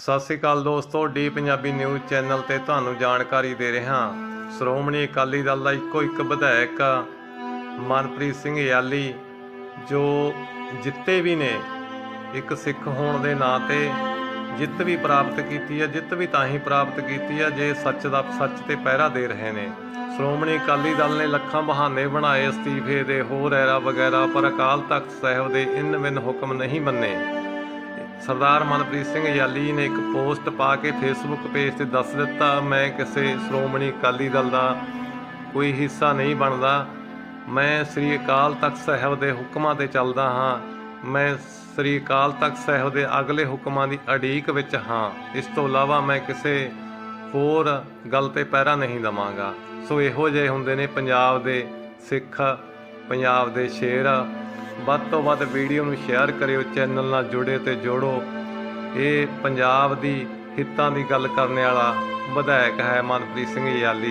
ਸਤਿ ਸ੍ਰੀ ਅਕਾਲ ਦੋਸਤੋ, D Punjabi news channel ਤੇ ਤੁਹਾਨੂੰ ਜਾਣਕਾਰੀ ਦੇ ਰਿਹਾ ਸ਼੍ਰੋਮਣੀ ਅਕਾਲੀ ਦਲ ਦਾ ਇੱਕੋ ਇੱਕ ਵਿਧਾਇਕ ਮਨਪ੍ਰੀਤ ਸਿੰਘ ਯਾਲੀ ਜੋ ਜਿੱਤੇ ਵੀ ਨੇ, ਇੱਕ ਸਿੱਖ ਹੋਣ ਦੇ ਨਾਂ ਤੇ ਜਿੱਤ ਵੀ ਪ੍ਰਾਪਤ ਕੀਤੀ ਹੈ, ਜਿੱਤ ਵੀ ਤਾਂ ਹੀ ਪ੍ਰਾਪਤ ਕੀਤੀ ਹੈ, ਜੇ ਸੱਚ ਦਾ ਸੱਚ ਤੇ ਪਹਿਰਾ ਦੇ ਰਹੇ ਨੇ। ਸ਼੍ਰੋਮਣੀ ਅਕਾਲੀ ਦਲ ਨੇ ਲੱਖਾਂ ਬਹਾਨੇ ਬਣਾਏ, ਅਸਤੀਫੇ ਦੇ ਹੋਰ ਐਰਾ ਵਗੈਰਾ, ਪਰ ਅਕਾਲ ਤਖਤ ਸਾਹਿਬ ਦੇ ਇਨ ਬਿਨ ਹੁਕਮ ਨਹੀਂ ਮੰਨੇ। ਸਰਦਾਰ ਮਨਪ੍ਰੀਤ ਸਿੰਘ ਯਾਲੀ ਨੇ ਇੱਕ ਪੋਸਟ ਪਾ ਕੇ ਫੇਸਬੁੱਕ ਪੇਜ ਤੇ ਦੱਸ ਦਿੱਤਾ, ਮੈਂ ਕਿਸੇ ਸ਼੍ਰੋਮਣੀ ਅਕਾਲੀ ਦਲ ਦਾ ਕੋਈ ਹਿੱਸਾ ਨਹੀਂ ਬਣਦਾ। ਮੈਂ ਸ੍ਰੀ ਅਕਾਲ ਤਖਤ ਸਾਹਿਬ ਦੇ ਹੁਕਮਾਂ ਤੇ ਚੱਲਦਾ ਹਾਂ। ਮੈਂ ਸ੍ਰੀ ਅਕਾਲ ਤਖਤ ਸਾਹਿਬ ਦੇ ਅਗਲੇ ਹੁਕਮਾਂ ਦੀ ਅਡੀਕ ਵਿੱਚ ਹਾਂ। ਇਸ ਤੋਂ ਇਲਾਵਾ ਮੈਂ ਕਿਸੇ ਹੋਰ ਗੱਲ ਤੇ ਪਹਿਰਾ ਨਹੀਂ ਦਵਾਂਗਾ। ਸੋ ਇਹੋ ਜਿਹੇ ਹੁੰਦੇ ਨੇ ਪੰਜਾਬ ਦੇ ਸਿੱਖ, ਪੰਜਾਬ ਦੇ ਸ਼ੇਰ। ਵੱਧ ਤੋਂ ਵੱਧ ਵੀਡੀਓ ਨੂੰ ਸ਼ੇਅਰ ਕਰਿਓ, ਚੈਨਲ ਨਾਲ ਜੁੜੇ ਤੇ ਜੋੜੋ। ਇਹ ਪੰਜਾਬ ਦੀ ਹਿੱਤਾਂ ਦੀ ਗੱਲ ਕਰਨ ਵਾਲਾ ਵਿਧਾਇਕ ਹੈ ਮਨਪ੍ਰੀਤ ਸਿੰਘ ਯਾਲੀ।